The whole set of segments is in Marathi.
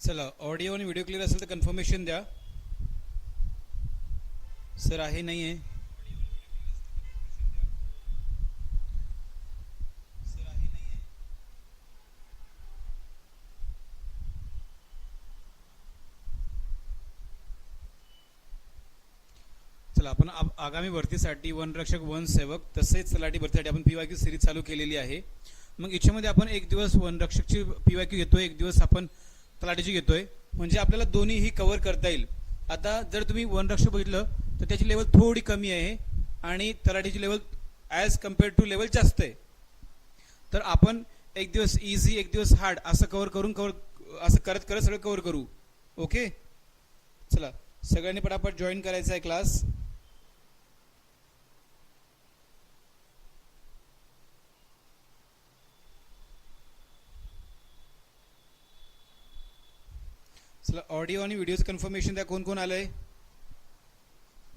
चला ऑडिओ आणि व्हिडिओ क्लिअर असेल तर कन्फर्मेशन द्या. सर आहे नाही आहे. सर चला आपण आगामी भरतीसाठी वनरक्षक वन सेवक तसेच तलाठी भरतीसाठी आपण पी वाय क्यू सिरीज चालू केलेली आहे. मग याच्यामध्ये आपण एक दिवस वनरक्षकची पी वाय क्यू घेतो एक दिवस आपण तलाठीची घेतोय. म्हणजे आपल्याला दोन्हीही कव्हर करता येईल. आता जर तुम्ही वनरक्ष बघितलं तर त्याची लेवल थोडी कमी आहे आणि तलाठीची level as compared to level जास्त आहे. तर आपण एक दिवस इझी एक दिवस हार्ड असं कवर करून कवर असं करत करत सगळं कव्हर करू. ओके चला. सगळ्यांनी पटापट जॉईन करायचा आहे क्लास चला ऑडिओ आणि व्हिडिओचं कन्फर्मेशन द्या कोण कोण आलंय?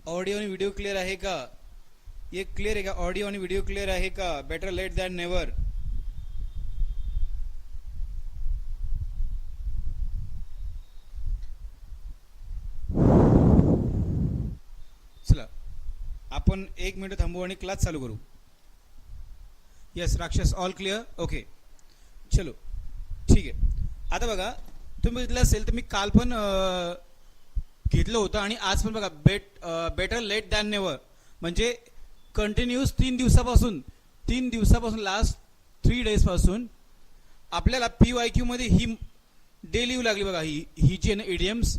ऑडिओ आणि व्हिडिओ क्लिअर आहे का? एक क्लिअर आहे का? ऑडिओ आणि व्हिडिओ क्लिअर आहे का? बेटर लेट दॅन नेवर चला आपण एक मिनिट थांबू आणि क्लास चालू करू. यस राक्षस ऑल क्लिअर ओके चलो ठीक आहे. आता बघा तुम्ही बघितलं असेल तर मी काल पण घेतलं होतं आणि आज पण बघा bet better late than never म्हणजे कंटिन्यूस तीन दिवसापासून तीन दिवसापासून लास्ट थ्री डेजपासून आपल्याला पी वाय क्यूमध्ये ही डेली येऊ लागली बघा ही ही जी idioms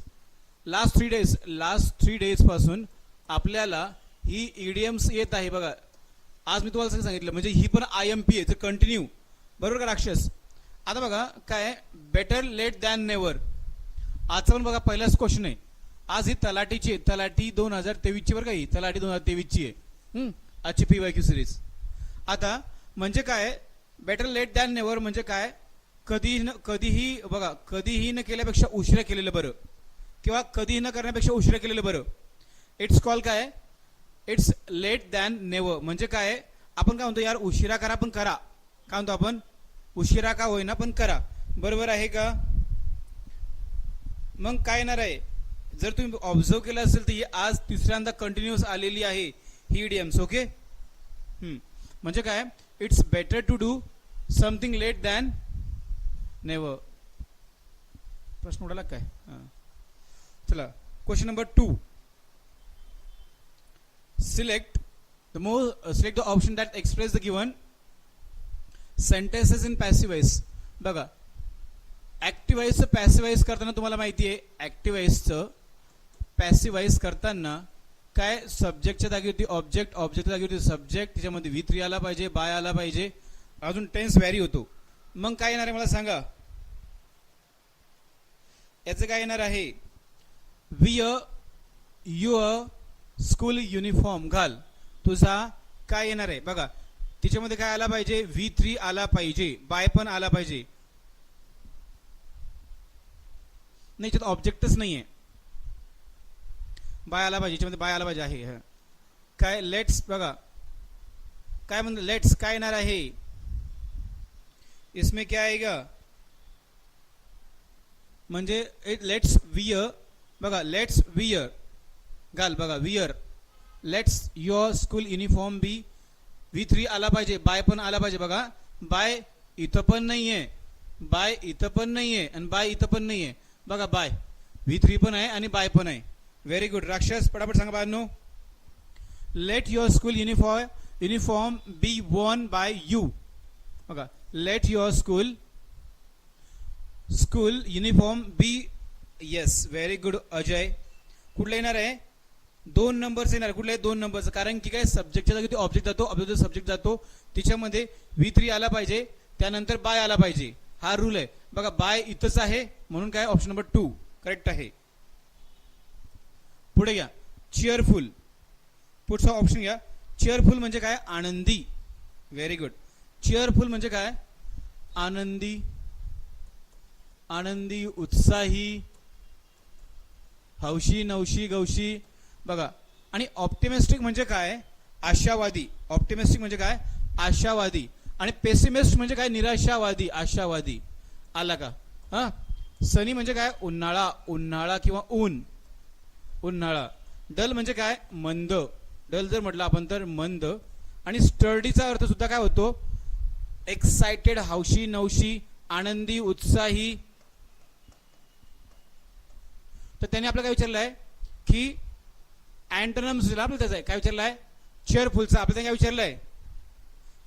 last three days last three डेजपासून आपल्याला ही ईडीएम्स येत आहे बघा. आज मी तुम्हाला सांगितलं म्हणजे ही पण आय एम पी आहे तर कंटिन्यू बरोबर का राक्षस? आता बघा काय? बेटर लेट दॅन नेवर आजचा पण बघा पहिलाच क्वेश्चन आहे. आज ही तलाठीची आहे. तलाठी दोन हजार तेवीसची बरं का ही? तलाठी दोन हजार तेवीसची आहे? आजची पी वाय क्यू सिरीज आता म्हणजे काय? बेटर लेट दॅन नेवर म्हणजे काय? कधी न कधीही बघा कधीही न केल्यापेक्षा उशिरा केलेलं बरं. किंवा कधीही न करण्यापेक्षा उशिरा केलेलं बरं. इट्स कॉल काय? इट्स लेट दॅन नेवर म्हणजे काय? आपण काय म्हणतो यार उशिरा करा पण करा. काय म्हणतो आपण? उशिरा का होईना पण करा. बरोबर आहे का? मग काय येणार आहे? जर तुम्ही ऑब्झर्व केलं असेल तर ही आज तिसऱ्यांदा कंटिन्युअस आलेली आहे ही इडियम्स ओके म्हणजे काय? It's better to do something late than never प्रश्न उडाला काय? हां. चला. Question number two select the more select the option that express the given sentences in passive voice बघा ॲक्टिवाईजचं पॅसिवाईज करताना तुम्हाला माहिती आहे ॲक्टिवाईजचं पॅसिवाईज करताना काय सब्जेक्टच्या जागी होती? ऑब्जेक्ट ऑब्जेक्टच्या जागेवरती सब्जेक्ट त्याच्यामध्ये व्ही थ्री आला पाहिजे बाय आला पाहिजे. अजून टेन्स व्हॅरी होतो. मग काय येणार आहे मला सांगा? याचं काय येणार आहे? We uh your school uniform घाल. तुझा काय येणार आहे? बघा तिच्यामध्ये काय आला पाहिजे? व्ही थ्री आला पाहिजे. बाय पण आला पाहिजे. नाही, त्यात ऑब्जेक्टच नाही आहे बाय आला पाहिजे, याच्यामध्ये बाय आला पाहिजे आहे काय, लेट्स, बघा. काय लेट्स काय येणार आहे? इसमें क्या आएगा? म्हणजे लेट्स वियर. बघा, लेट्स वियर. घाल, बघा, wear. Let's your school uniform be V three आला पाहिजे बाय पण आला पाहिजे. बघा बाय इथं पण नाही आहे बाय इथं पण नाही आहे आणि बाय इथं पण नाही आहे बघा बाय. व्ही थ्री पण आहे आणि बाय पण आहे. व्हेरी गुड राक्षस पटापट सांगा बाळांनो. Let your school uniform uniform be worn by you बघा let your school school uniform be yes very good Ajay. कुठलं येणार आहे? दोन नंबर्स येणार कुठल्या दोन नंबरचं कारण की काय सब्जेक्टच्या जागी ऑब्जेक्ट जातो ऑब्जेक्ट सब्जेक्ट जातो. तिच्यामध्ये व्ही थ्री आला पाहिजे त्यानंतर बाय आला पाहिजे. हा रूल आहे. बघा बाय इथंच आहे म्हणून काय ऑप्शन नंबर टू करेक्ट आहे. पुढे घ्या. चिअरफुल पुढचा ऑप्शन घ्या. चिअरफुल म्हणजे काय? आनंदी. व्हेरी गुड चिअरफुल म्हणजे काय? आनंदी. आनंदी उत्साही. हौशी नवशी गौशी. बघा आणि ऑप्टिमिस्टिक म्हणजे काय? आशावादी. ऑप्टिमिस्टिक म्हणजे काय? आशावादी. आणि पेसिमिस्ट म्हणजे काय? निराशावादी आशावादी. आला का? हा? सनी म्हणजे काय? उन्हाळा उन्हाळा किंवा ऊन. उन्हाळा. डल म्हणजे काय? मंद. डल जर म्हटलं आपण तर मंद. आणि स्टर्डीचा अर्थ सुद्धा काय होतो? एक्साइटेड हौशी नवशी आनंदी उत्साही. तर त्याने आपल्याला काय विचारलं आहे की अँटोनम्स दिला आपल्याला त्याचा काय विचारलं आहे चेअरफुलचा आपल्याला काय विचारलं आहे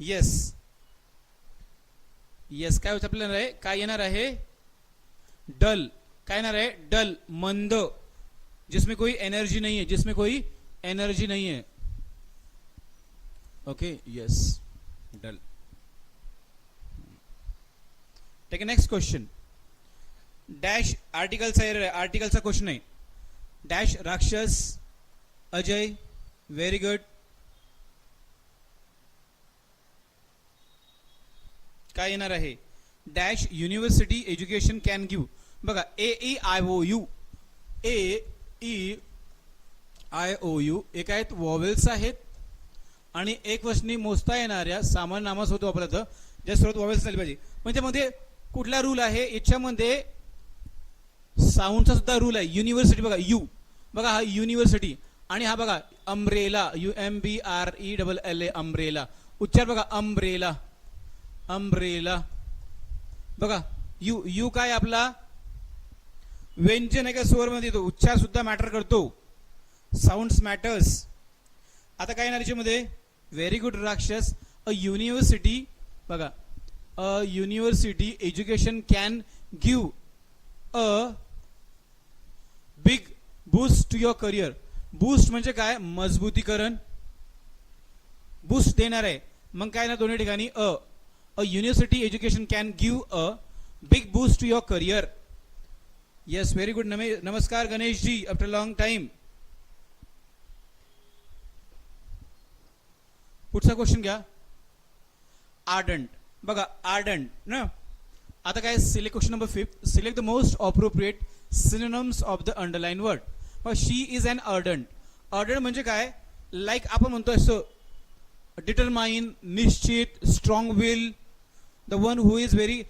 येस येस काय आपल्याला आहे? काय येणार आहे? डल. काय येणार आहे? डल. मंद. जिसमें कोई एनर्जी नहीं है जिसमें कोई एनर्जी नहीं है okay yes dull take next question dash आर्टिकलचा आर्टिकलचा क्वेश्चन आहे. Dash Rakshas Ajay very good काय येणार आहे? Dash university education can give बघा A E I O U A E I O U एक आहेत वॉवेल्स आहेत आणि एक वचनी मोजता येणाऱ्या सामान्य नामासोबत वापरलं जातं ज्या सर्वात वॉवेल्स झाली पाहिजे. म्हणजे त्यामध्ये कुठला रूल आहे? याच्यामध्ये साऊंडचा सुद्धा रूल आहे. युनिव्हर्सिटी बघा यू बघा हा युनिव्हर्सिटी आणि हा बघा umbrella U M B R E double L A umbrella उच्चार बघा अम्ब्रेला अम्ब्रेला बघा यू यू काय आपला? व्यंजन आहे का स्वरमध्ये येतो. उच्चार सुद्धा मॅटर करतो. साऊंड्स मॅटर्स आता काय येणार याच्यामध्ये? व्हेरी गुड राक्षस. अ युनिव्हर्सिटी बघा. A university education can give a big boost to your career boost म्हणजे काय? मजबूतीकरण. बूस्ट देणार आहे. मग काय ना दोन्ही ठिकाणी? A. A university education can give a big boost to your career yes very good नमे नमस्कार Ganesh ji after long time पुढचा क्वेश्चन घ्या. आर्डंट बघा आर्डंट ना? आता काय? Select question number fifth select the most appropriate synonyms of the underline word मग शी इज अन अर्डंट अर्डंट म्हणजे काय? लाईक आपण म्हणतो असं डिटरमाइन निश्चित strong will the one who is very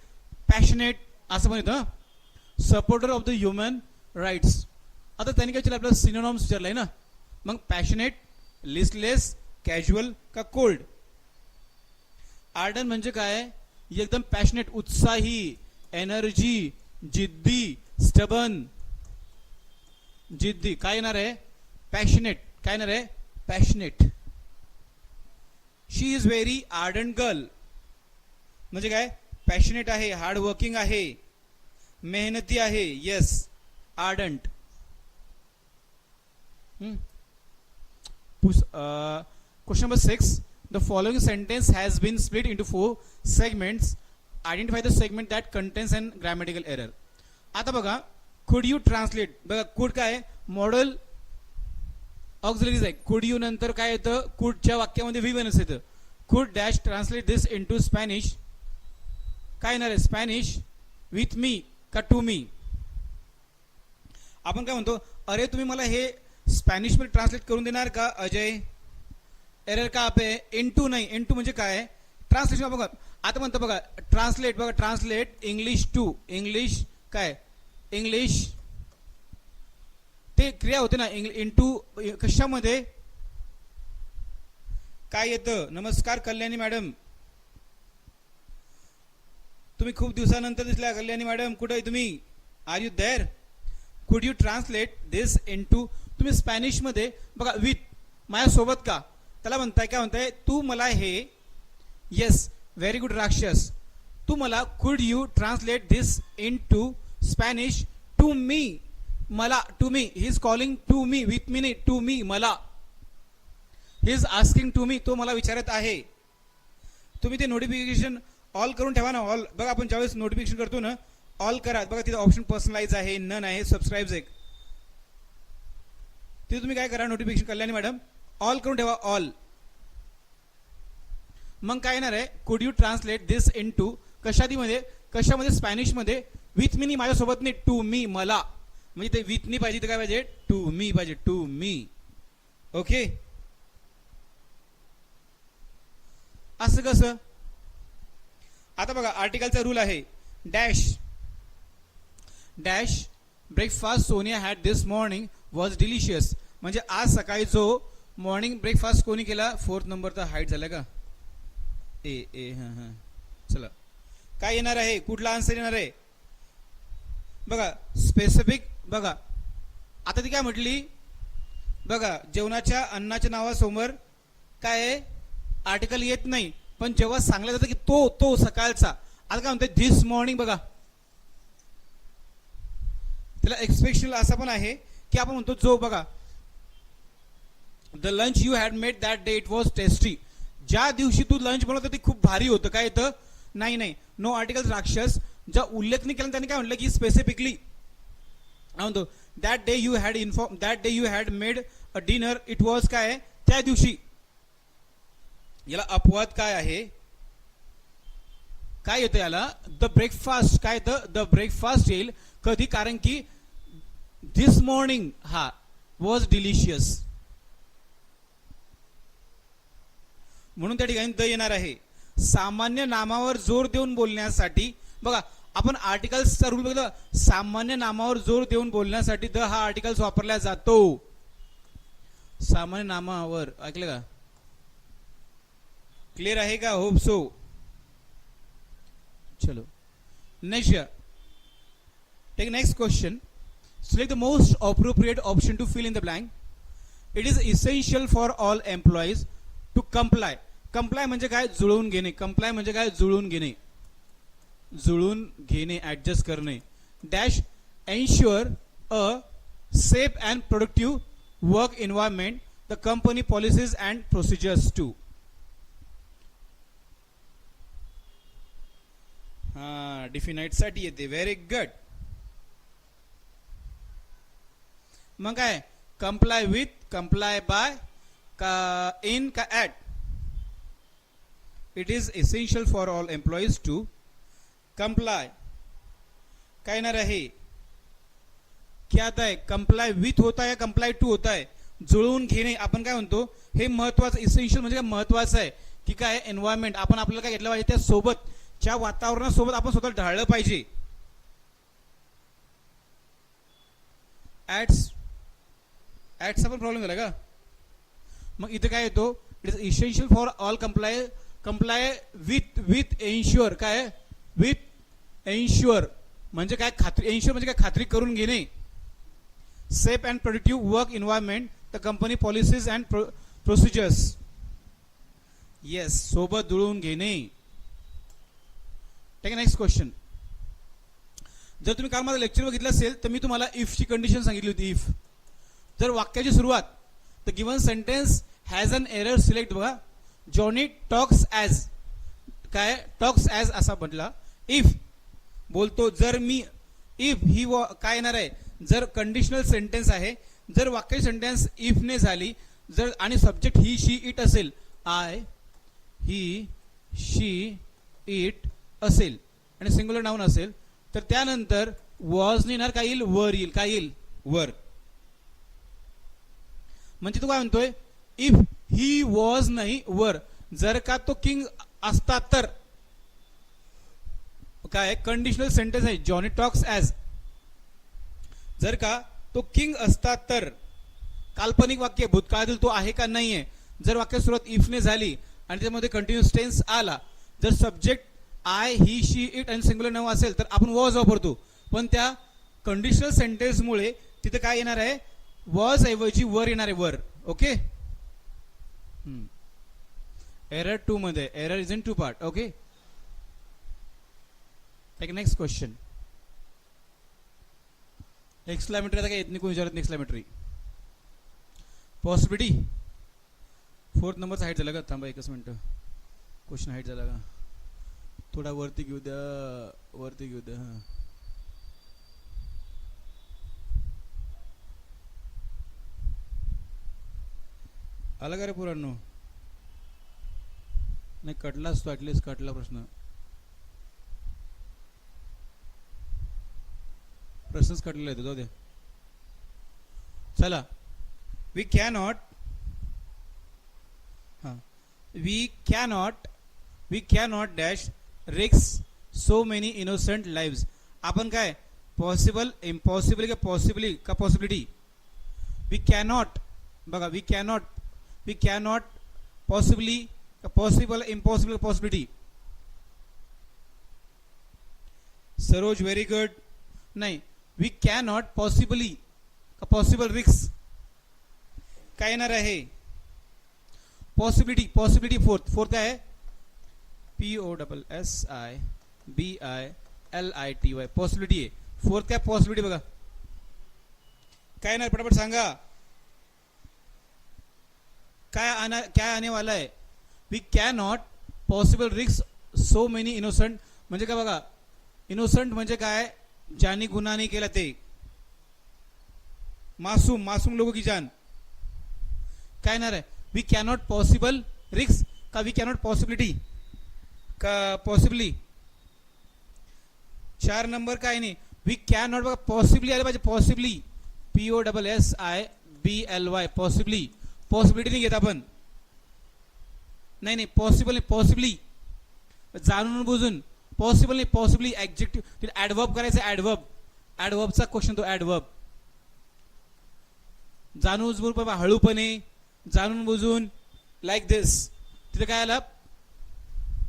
passionate असं म्हणतो supporter of the human rights आता त्यांनी काय विचारलं आपल्याला सिनोनॉम्स विचारलंय ना. मग पॅशनेट लिस्टलेस कॅज्युअल का कोल्ड आर्डन म्हणजे काय? एकदम पॅशनेट उत्साही एनर्जी जिद्दी स्टबन जिद्दी. काय येणार आहे? पॅशनेट काय येणार आहे? Passionate she is very ardent girl म्हणजे काय? पॅशनेट आहे हार्ड वर्किंग आहे मेहनती आहे. Yes ardent question number six the following sentence has been split into four segments identify the segment that contains and grammatical error आता बघा कुड यू ट्रान्सलेट बघा कुड काय? मॉडल ऑक्झिलरीज आहे कुड यू नंतर काय येतं? कुडच्या वाक्यामध्ये व्ही येतं. Could dash translate this into Spanish काय येणार आहे? स्पॅनिश विथ मी का टू मी आपण काय म्हणतो? अरे तुम्ही मला हे स्पॅनिशमध्ये ट्रान्सलेट करून देणार का अजय? एरर का आप? इन टू नाही. इन टू म्हणजे काय? ट्रान्सलेशन बघा. आता म्हणतो बघा ट्रान्सलेट बघा ट्रान्सलेट इंग्लिश टू इंग्लिश काय? इंग्लिश ते क्रिया होते ना इन टू कशामध्ये? काय येतं? नमस्कार कल्याणी मॅडम. तुम्ही खूप दिवसानंतर दिसल्या कल्याणी मॅडम. कुठे आहे तुम्ही? Are you there could you translate this into तुम्ही स्पॅनिशमध्ये बघा विथ माझ्यासोबत का? त्याला म्हणताय काय म्हणताय? तू मला हे येस व्हेरी गुड राक्षस. तू मला could you translate this into Spanish to me मला to me he is calling to me with me नाही टू मी मला. He is asking to me तो मला विचारत आहे. तुम्ही ते नोटिफिकेशन ऑल करून ठेवा ना ऑल बघा आपण ज्यावेळेस नोटिफिकेशन करतो ना ऑल करा. बघा तिथे ऑप्शन पर्सनलाइज आहे नन आहे सबस्क्राईब एक. तिथे तुम्ही काय करा नोटिफिकेशन कल्याणी मॅडम ऑल करून ठेवा ऑल मग काय येणार आहे? Could you translate this into कशादीमध्ये कशामध्ये? स्पॅनिशमध्ये विथ मी माझ्यासोबत नाही टू मी मला. म्हणजे ते विथ मी पाहिजे तर काय पाहिजे? टू मी पाहिजे टू मी ओके असं कसं? आता बघा आर्टिकलचा रूल आहे dash dash breakfast Sonia had this morning was delicious म्हणजे आज सकाळी जो मॉर्निंग ब्रेकफास्ट कोणी केला फोर्थ नंबरचा हाईट झाला का? ए ए हां हां. चला. काय येणार आहे? कुठला आन्सर येणार आहे? बघा स्पेसिफिक बघा. आता ती काय म्हटली? बघा जेवणाच्या अन्नाच्या नावासमोर काय आर्टिकल येत नाही. पण जेव्हा सांगलं जातं की तो तो सकाळचा आता काय म्हणते? धिस मॉर्निंग बघा. त्याला एक्सपेक्शन असा पण आहे की आपण म्हणतो जो बघा the lunch you had made that day it was tasty ज्या दिवशी तू लंच बनवतो ते खूप भारी होतं. काय येतं? नाही नाही. नो आर्टिकल राक्षस. ज्या उल्लेखनी केला त्यांनी काय म्हटलं की स्पेसिफिकली म्हणतो that day you had inform that day you had made a dinner it was काय? त्या दिवशी. याला अपवाद काय आहे? काय येतं याला? द ब्रेकफास्ट काय येतं? द ब्रेकफास्ट येईल. कधी? कारण की धिस मॉर्निंग हा वॉज डिलिशियस म्हणून त्या ठिकाणी द येणार आहे. सामान्य नामावर जोर देऊन बोलण्यासाठी बघा आपण आर्टिकल्सचा रूल बघितलं? सामान्य नामावर जोर देऊन बोलण्यासाठी द हा आर्टिकल्स वापरला जातो. सामान्य नामावर. ऐकलं का? क्लिअर आहे का? होप सो चलो. Next take next question select the most appropriate option to fill in the blank it is essential for all employees to comply comply म्हणजे काय? जुळवून घेणे. कंप्लाय म्हणजे काय? जुळवून घेणे. जुळून घेणे ॲडजस्ट करणे. Dash ensure a safe and productive work environment the company policies and procedures to हा डिफिनाईटसाठी येते. व्हेरी गुड मग काय? कम्प्लाय विथ कम्प्लाय बाय का इन का at it is essential for all employees to comply काय येणार आहे? क्या आता आहे? कंप्लाय विथ होता है कंप्लाय टू होत आहे? जुळवून घेणे आपण काय म्हणतो? हे महत्वाचं इसेन्शियल म्हणजे काय महत्वाचं आहे. की काय? एन्व्हायरमेंट आपण आपल्याला काय घेतलं पाहिजे? त्या सोबतच्या वातावरणासोबत आपण स्वतः ढाळलं पाहिजे. ॲट्स ऍड्सचा पण प्रॉब्लेम झाला का? मग इथं काय येतो? It is essential for all comply comply with with ensure काय? विथ एन्श्युअर म्हणजे काय खात्री एन्श्युअर म्हणजे काय खात्री करून घेणे. Safe and productive work environment the company policies and procedures yes सोबत जुळवून घेणे. टेक नेक्स्ट क्वेश्चन जर तुम्ही काल माझं लेक्चर बघितलं असेल तर मी तुम्हाला इफची कंडिशन सांगितली होती इफ जर वाक्याची सुरुवात the given sentence has an error select बघा. जॉनी टॉक्स ॲज काय? टॉक्स ॲज असा म्हटला. इफ बोलतो जर मी इफ ही व काय येणार आहे? जर कंडिशनल सेंटेन्स आहे जर वाक्य सेंटेन्स इफने झाली जर आणि सब्जेक्ट ही शी इट असेल आय ही शी इट असेल आणि सिंग्युलर नाऊन असेल तर त्यानंतर वॉज येणार काय येईल? वर येईल. काय येईल? वर. म्हणजे तो काय म्हणतोय? इफ ही वॉज नाही वर. जर का तो किंग असता तर काय कंडिशनल सेंटेन्स आहे. जॉनी टॉक्स ॲज जर का तो किंग असता तर काल्पनिक वाक्य भूतकाळातील तो आहे का? नाही आहे जर वाक्य सुरुवात इफने झाली आणि त्यामध्ये कंटिन्युअस टेन्स आला जर subject I he she it आणि सिंग्युलर नाव असेल तर आपण वॉज वापरतो. पण त्या कंडिशनल सेंटेन्समुळे तिथे काय येणार आहे? वॉज ऐवजी वर येणार आहे. वर ओके एरर टू मध्ये. Error is in two part okay take next question exclamatory आता काय येत नाही कोणी विचारत नाही एक्सलामेट्री पॉसिबिलिटी फोर्थ नंबरचा हाईट झाला का? थांबा एकच मिनटं. क्वेश्चन हाईट झाला का? थोडा वरती घेऊ द्या वरती घेऊ द्या हां. आला का रे पुरांनो? नाही कटला असतो ॲटलिस्ट कटला प्रश्न. प्रश्नच कटलेला आहे जाऊ दे. चला. वी कॅनॉट हां. We cannot we cannot dash risks so many innocent lives आपण काय? पॉसिबल इम्पॉसिबल का पॉसिबली का पॉसिबिलिटी वी कॅनॉट बघा we cannot we cannot possibly का possible impossible possibility Saroj very good नाही वी नॉट पॉसिबली का पॉसिबल रिक्स काय येणार पॉसिबिलिटी पॉसिबिलिटी फोर्थ फोर्थ आहे P O double S I B I L I T Y possibility आहे फोर्थ काय पॉसिबिलिटी बघा काय पटापट सांगा. काय आना, काय आने वाला आहे we cannot possible risks so many innocent म्हणजे काय बघा? इनोसंट म्हणजे काय? ज्यांनी गुन्हा नाही केला ते. मासूम मासूम लोगों की जान. काय येणार आहे? वी कॅनॉट पॉसिबल रिक्स का वी कॅनॉट पॉसिबिलिटी का पॉसिबली चार नंबर काय नाही. वी कॅनॉट बघा पॉसिबली आले पाहिजे possibly P O double S I B L Y possibly possibility नाही घेत आपण. नाही नाही पॉसिबल नाही पॉसिबली जाणून बुजून. पॉसिबल नाही पॉसिबली तिथे ॲडव्हर्ब करायचं ॲडवर्ब ॲडवर्बचा क्वेश्चन तो ॲडवर्ब जाणून बुजून बाबा हळूपणे जाणून बुजून लाईक दिस तिथे काय आला?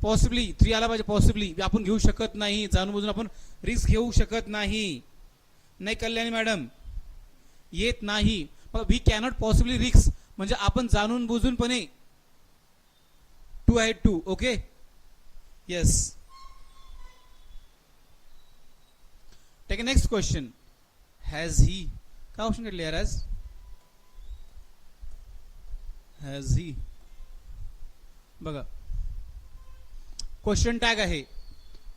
पॉसिबली थ्री आला पाहिजे पॉसिबली आपण घेऊ शकत नाही जाणून बुजून आपण रिस्क घेऊ शकत नाही. नाही कल्याणी मॅडम येत नाही. वी कॅनॉट पॉसिबली रिक्स म्हणजे आपण जाणून बुजूनपणे. Two I two okay yes take next question has he काय ऑप्शन घेतले यार हॅज हॅज ही बघा. क्वेश्चन टॅग आहे.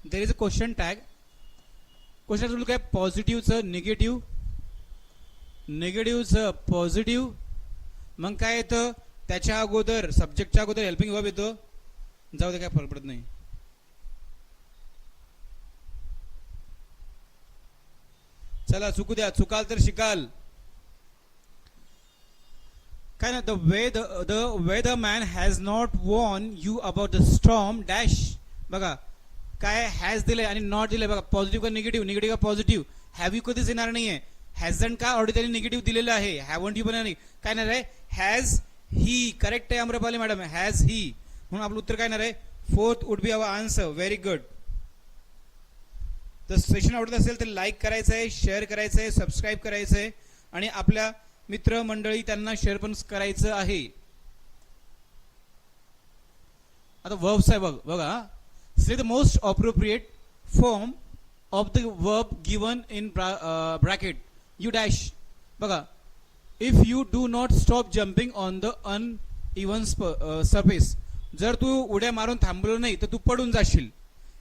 There is a question tag question rule काय? पॉझिटिव्हचं निगेटिव्ह निगेटिव्हचं पॉझिटिव्ह मग काय येतं? त्याच्या अगोदर सब्जेक्टच्या अगोदर हेल्पिंग वर्ब येतो. जाऊ दे काय फरक पडत नाही. चला चुकू द्या. चुकाल तर शिकाल. काय ना the way the the way the man has not von you about the storm dash बघा काय हॅज दिलंय आणि नॉट दिलंय बघा पॉझिटिव्ह का निगेटिव्ह निगेटिव्ह का पॉझिटिव्ह हॅव यू कधीच येणार नाहीये. हॅझन का ऑलरेडी त्यांनी निगेटिव्ह दिलेलं आहे? हॅवंट यू पण नाही. काय नाही आहे? हॅज ही करेक्ट आहे अमरपाली मॅडम हॅज ही म्हणून आपलं उत्तर काय येणार आहे? Fourth would be our answer very good तर सेशन आवडत असेल तर लाईक करायचं आहे शेअर करायचं आहे सबस्क्राईब करायचं आहे आणि आपल्या मित्रमंडळी त्यांना शेअर पण करायचं आहे. आता वर्ब्स आहे बघ बघा. Say the most appropriate form of the verb given in bracket you dash बघा if you do not stop jumping on the uneven surface जर तू उड्या मारून थांबलो नाही तर तू पडून जाशील.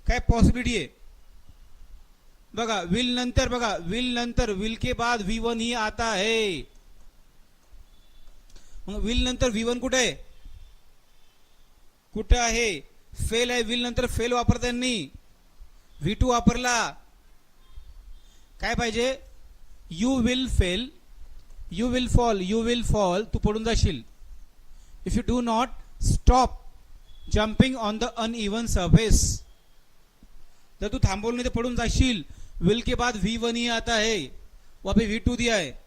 काय पॉसिबिलिटी आहे? बघा विल नंतर बघा विल नंतर विल के बाद व्ही वन ही आता है मग विल नंतर व्ही वन कुठे? आहे कुठे आहे? फेल आहे विल नंतर फेल वापरता व्ही टू वापरला. काय पाहिजे? You will fail you will fall you will fall तू पडून जाशील. If you do not stop jumping on the uneven surface जर तू थांबवलं नाही तर पडून जाशील. विल के बाद वी वन ही आता है। वहाँ पे वी टू दिया है।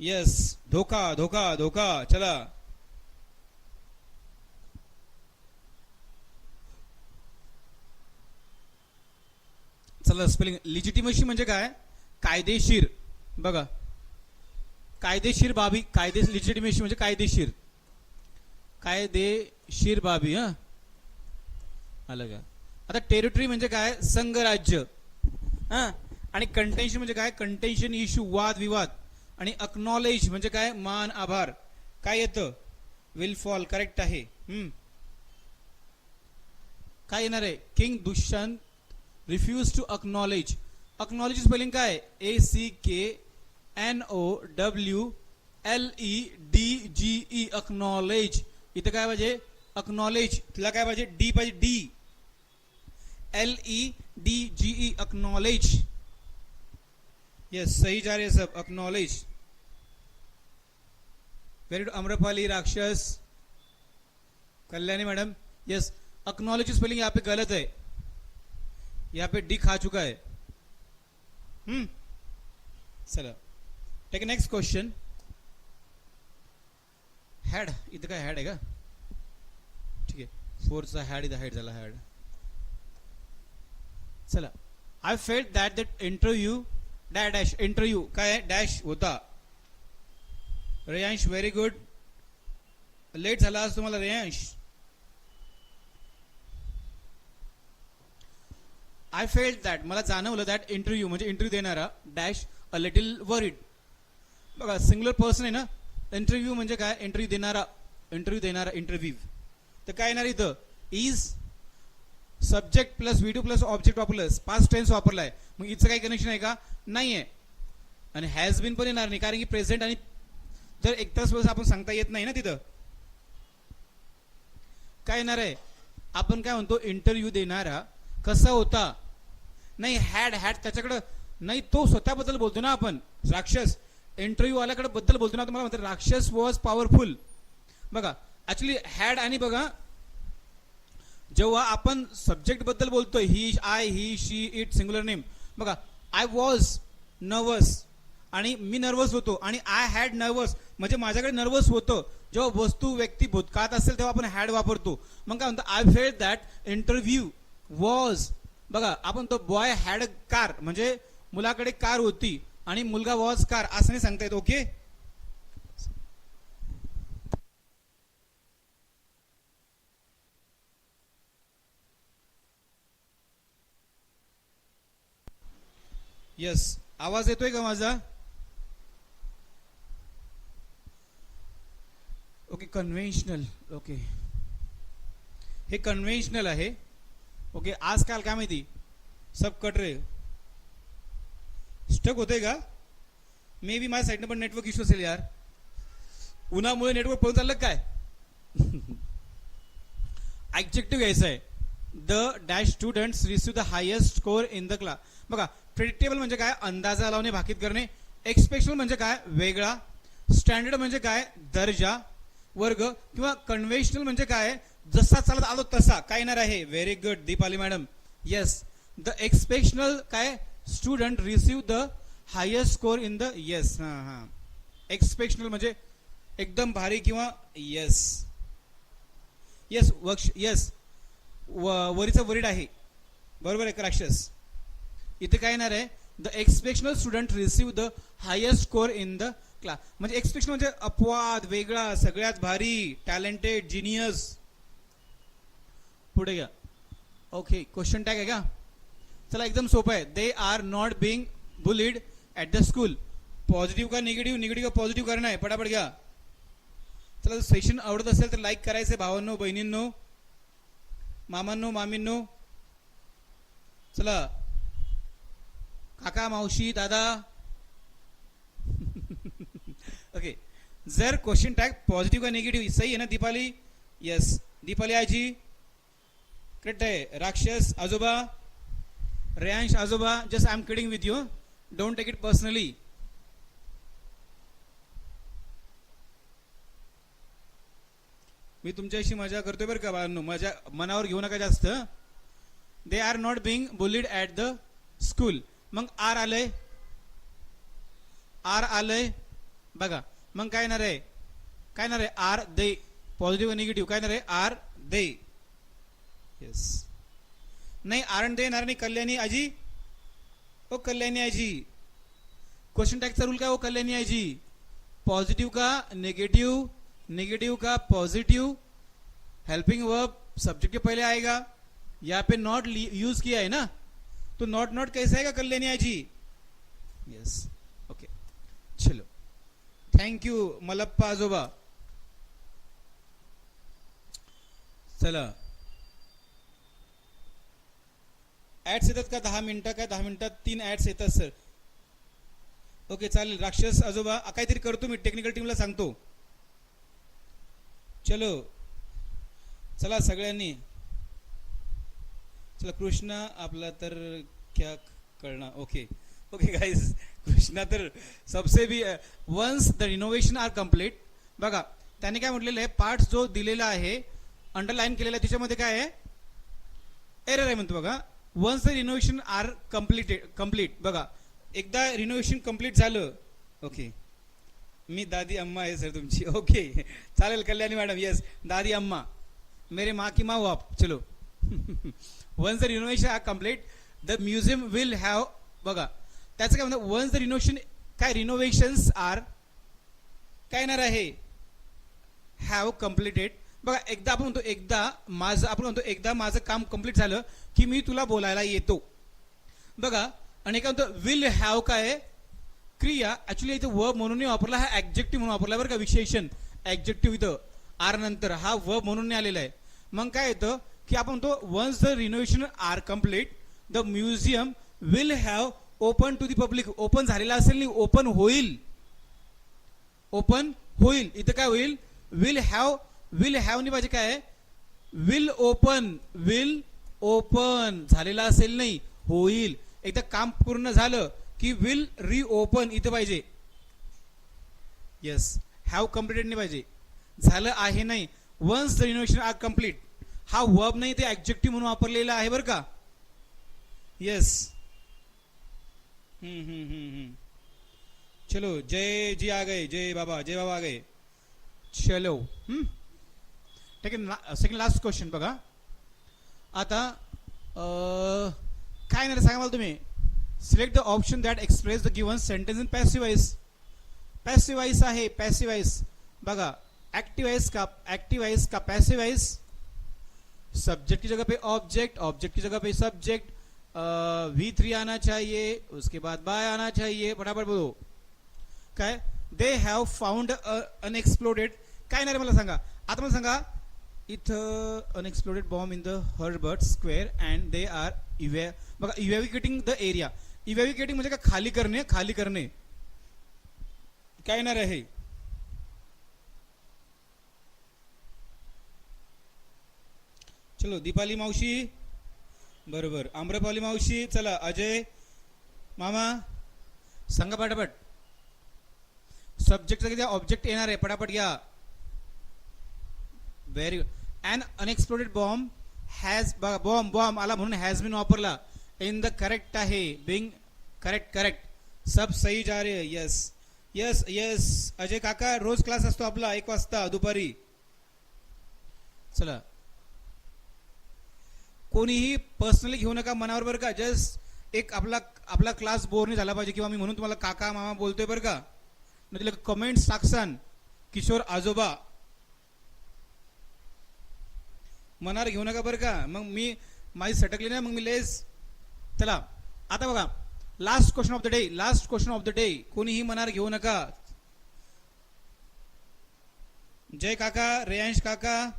यस धोखा धोखा धोखा, चला। चला स्पेलिंग लिजिटिमसी म्हणजे काय? कायदेशीर, बघा. कायदेशीर बाबी, कायदे लिजिटिमेसी म्हणजे कायदेशीर. कायदेशीर बाबी, हा. आलं का? आता टेरिटरी म्हणजे काय? संघराज्य. हा? आणि कंटेन्शन म्हणजे काय? कंटेन्शन इश्यू वाद विवाद. आणि अक्नॉलेज म्हणजे काय? मान आभार. काय येतं? विल फॉल करेक्ट आहे. हम्म. काय येणार आहे? King Dushyant refuse to acknowledge acknowledge spelling काय? A C K N O W L E D G E acknowledge इथं काय पाहिजे? अक्नॉलेज तिला काय पाहिजे? डी पाहिजे. D L E D G E acknowledge yes सही जा रहे हैं सब acknowledge very good Amrapali Rakshas Kalyani madam yes acknowledge spelling यहाँ पे गलत है यहाँ पे डी खा चुका है हम्म चला टेक नेक्स्ट क्वेश्चन हॅड इधर काय हॅड का ठीक आहे फोरचा हॅड इथं हॅड झाला हॅड चला. I felt that that interview डॅ dash interview काय डॅश होता. रेयांश व्हेरी गुड लेट झाला आज तुम्हाला रेयांश. आय फेल्ट दॅट मला जाणवलं दॅट इंटरव्ह्यू म्हणजे इंटरव्ह्यू देणारा डॅश अ लिटिल वरिड बघा सिंग्युलर पर्सन आहे ना इंटरव्ह्यू म्हणजे काय? इंटरव्ह्यू देणारा इंटरव्ह्यू देणारा इंटरव्ह्यू तर काय येणार इथं? Is subject plus V plus object वापरलंस. पाच टेन्स वापरलाय. मग इथं काही कनेक्शन आहे का? नाही आहे आणि हॅज बिन पण येणार नाही. कारण की प्रेझेंट आणि जर एक तास वेळेस आपण सांगता येत नाही ना तिथं. काय येणार आहे? आपण काय म्हणतो? इंटरव्ह्यू देणारा कसा होता? नाही हॅड हॅड त्याच्याकडं नाही तो स्वतःबद्दल बोलतो ना आपण. राक्षस. इंटरव्ह्यू वाल्याकडे बद्दल बोलतो ना तुम्हाला म्हणतात राक्षस वॉज पॉवरफुल बघा ॲक्च्युली हॅड आणि बघा जेव्हा आपण सब्जेक्टबद्दल बोलतोय he I he she it singular name बघा आय वॉज नर्वस आणि मी नर्वस होतो. आणि आय हॅड नर्वस म्हणजे माझ्याकडे नर्वस होतं. जेव्हा वस्तू व्यक्ती भूतकाळात असेल तेव्हा आपण हॅड वापरतो. मग काय म्हणतो? I felt that interview was बघा आपण तो बॉय हॅड कार म्हणजे मुलाकडे कार होती आणि मुलगा वॉज कार असं नाही सांगता येत ओके यस आवाज येतोय का माझा? ओके कन्व्हेन्शनल ओके हे कन्व्हेन्शनल आहे. ओके आजकाल काय माहिती? सब कट रे. स्टक होते का? मे बी माझ्या साईडनं पण नेटवर्क इश्यू असेल यार. उन्हामुळे नेटवर्क पळून चाललं काय? ऍब्जेक्टिव्ह घ्यायचं आहे. The dash students receive the highest score in the class बघा प्रिडिक्टेबल म्हणजे काय? अंदाजा लावणे भाकीत करणे. एक्सपेक्शनल म्हणजे काय? वेगळा. स्टँडर्ड म्हणजे काय? दर्जा वर्ग किंवा कन्व्हेन्शनल म्हणजे काय? जसा चालत आलो तसा. काय येणार आहे? Very good Deepali madam yes the exceptional काय? Student receive the highest score in the yes हां हां. एक्सपेक्शनल म्हणजे एकदम भारी किंवा येस येस वक्ष येस वरीचा वरीड आहे. बरोबर आहे राक्षस? इथे काय येणार आहे? The exceptional student receive the highest score in the class म्हणजे एक्सपेक्शनल म्हणजे अपवाद वेगळा सगळ्यात भारी टॅलेंटेड जिनियस पुढे घ्या. ओके क्वेश्चन टॅग आहे का? चला एकदम सोपं आहे. They are not being bullied at the school positive का निगेटिव्ह निगेटिव्ह का पॉझिटिव्ह करणं आहे? पटापट घ्या. चला सेशन आवडत असेल तर लाईक करायचं भावांनो बहिणींनो मामांनो मामींनो. चला काका मावशी दादा. ओके जर क्वेश्चन टॅग पॉझिटिव्ह का निगेटिव्ह सही आहे ना दीपाली? यस दीपाली आजी. करेक्ट आहे. राक्षस आजोबा. रेयांश आजोबा. Just I am kidding with you don't take it personally मी तुमच्याशी मजा करतोय बरं का बाळांनो? मजा मनावर घेऊ नका जास्त. They are not being bullied at the school मग आर आलंय? आर काय येणार आहे? Are they. काय येणार आहे? Are they. येस नाही, आर दे नाही, कल्याणी आजी. ओ, कल्याणी आजी. क्वेश्चन टॅगचा रूल काय हो कल्याणी आजी? पॉझिटिव्ह का निगेटिव्ह निगेटिव का पॉजिटिव हेल्पिंग वर्ब सब्जेक्ट के पहले आएगा. यहाँ पे नॉट यूज़ किया है ना? तो नॉट नॉट कैसे आएगा कल्याणी आजी यस ओके चलो. थँक यू मलप्पा आजोबा. चला. ऍड्स येतात का? दहा मिनिटं काय दहा मिनिटात तीन ऍड्स येतात सर ओके चालेल. राक्षस आजोबा काहीतरी करतो मी. टेक्निकल टीमला सांगतो. चलो. चला सगळ्यांनी. चला कृष्णा आपला तर क्या करना? ओके ओके गाईज कृष्णा तर सबसे be once the innovation are complete बघा त्याने काय म्हटलेलं आहे? पार्ट जो दिलेला आहे अंडरलाईन केलेला आहे त्याच्यामध्ये काय आहे? एरर आहे म्हणतो बघा. Once the renovation are completed complete बघा. एकदा रिनोव्हेशन कंप्लीट झालं ओके मी दादी अम्मा आहे सर तुमची. ओके चालेल कल्याणी मॅडम येस दादी अम्मा. मेरे माँ की माँ हो आप. चलो. Once the renovation are complete the museum will have बघा त्याचं काय म्हणतात वन्स द रिनोव्हेशन काय रिनोव्हेशन्स आर काय येणार आहे? हॅव कम्प्लिटेड बघा एकदा आपण म्हणतो एकदा माझं आपण म्हणतो एकदा माझं काम कंप्लीट झालं की मी तुला बोलायला येतो. बघा आणि काय म्हणतो विल हॅव काय क्रिया ऍक्च्युली इथं वर्ब म्हणून नाही वापरला हा ऍक्जेक्टिव्ह म्हणून वापरला बरं का विशेषण. ऍक्जेक्टिव्ह इथं. आर नंतर हा वर्ब म्हणून नाही आलेला आहे. मग काय येतं? की आपण तो once the renovation are complete the museum will have open to the public open झालेला असेल नाही ओपन होईल. ओपन होईल. इथं काय होईल? विल हॅव विल हॅव नि पाहिजे काय विल ओपन विल ओपन झालेला असेल नाही होईल. एकदा काम पूर्ण झालं की विल रिओपन इथं पाहिजे. येस हॅव कम्प्लिटेड नाही पाहिजे. झालं आहे नाही. Once the renovation are complete हा वर्ब नाही ते ऍब्जेक्टिव्ह म्हणून वापरलेला आहे बरं का? येस हम्म हम्म हम्म चलो जय जी आ गए जय बाबा जय बाबा आ गए. चलो. हम्म. ठीक आहे सेकंड लास्ट क्वेश्चन बघा. आता काय नाही सांगा मला तुम्ही. Select the option that express the given sentence in passivise passivise आहे पॅसिवाईज बघा एक्टिव का ॲक्टिवाईज का पॅसिव्ह सब्जेक्ट की जगह पे ऑब्जेक्ट ऑब्जेक्ट की जगह पे सब्जेक्ट वी थ्री आना चाहिए उसके बाद बाय आना चाहिए फटाफट बोलो। काय? दे हॅव फाउंड अनएक्सप्लोडेड काय नाही मला सांगा? आता मला सांगा इथं unexploded bomb in the Herbert square and they are इव्हॅ बघा इव्हॅविकेटिंग द एरिया इव्हॅविकेटिंग म्हणजे काय? खाली करणे खाली करणे. काय येणार आहे? चलो दीपाली मावशी. बरोबर. आम्रपाली मावशी चला अजय. मामा. सांगा पटापट. सब्जेक्ट किती? ऑब्जेक्ट येणार आहे. पटापट घ्या. Very good and unexploded bomb has bomb bomb आला म्हणून हॅज बीन वापरला. इन द करेक्ट आहे. बिंग करेक्ट करेक्ट सब सही जा रे यस यस यस अजय काका रोज क्लास असतो आपला एक वाजता दुपारी. चला. कोणीही पर्सनली घेऊ नका मनावर बरं का? जस्ट एक आपला आपला क्लास बोर नाही झाला पाहिजे. किंवा मी म्हणून तुम्हाला काका मामा बोलतोय बरं का? न तिला साक्षान किशोर आजोबा. मनावर घेऊ नका बरं का? मग मी माझी सटकली नाही मग मी लेस चला. आता बघा. Last question of the day last question of the day कोणीही मनावर घेऊ नका. जय काका रेयांश काका.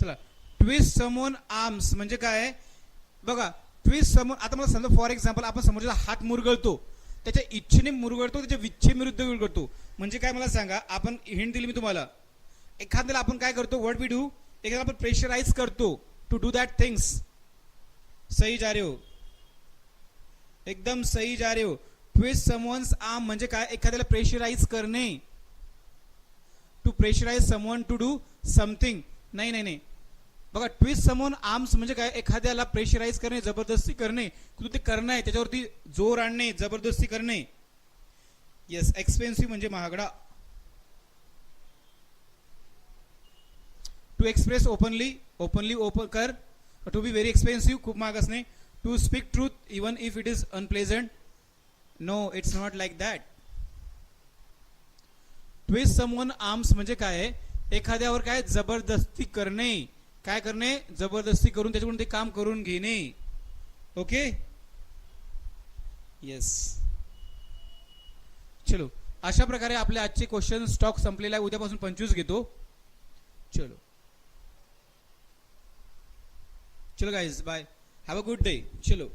चला. ट्विस्ट समोन आर्म्स म्हणजे काय? बघा ट्विस्ट समोर आता मला समजा फॉर एक्झाम्पल आपण समोरचा हात मुरगळतो त्याच्या इच्छेने मुरगळतो त्याच्या विच्छेविरुद्ध मुरगळतो. म्हणजे काय मला सांगा आपण हिंट दिली मी तुम्हाला. एखाद्याला आपण काय करतो व्हॉट वी डू एखाद्याला आपण प्रेशराईज करतो टू डू दॅट थिंग्स सही जा रे हो. एकदम सही जा रे हो. ट्विस्ट समवन्स आर्म म्हणजे काय? एखाद्याला प्रेशराईज करणे. To pressurise someone to do something नाही नाही नाही. बघा ट्विस्ट समोन आर्म्स म्हणजे काय? एखाद्याला प्रेशराईज करणे जबरदस्ती करणे तू ते करणं आहे त्याच्यावरती जोर आणणे जबरदस्ती करणे. येस एक्सपेन्सिव्ह म्हणजे महागडा. To express openly openly open कर. टू बी व्हेरी एक्सपेन्सिव्ह खूप महाग असणे. To speak truth even if it is unpleasant no it's not like that twist someone arms म्हणजे काय? एखाद्यावर काय? जबरदस्ती करणे. काय करणे? जबरदस्ती करून त्याच्याकडून ते काम करून घेणे. ओके? येस चलो. अशा प्रकारे आपले आजचे क्वेश्चन स्टॉक संपलेला आहे. उद्यापासून पंचवीस घेतो. चलो. चलो guys bye have a good day चलो.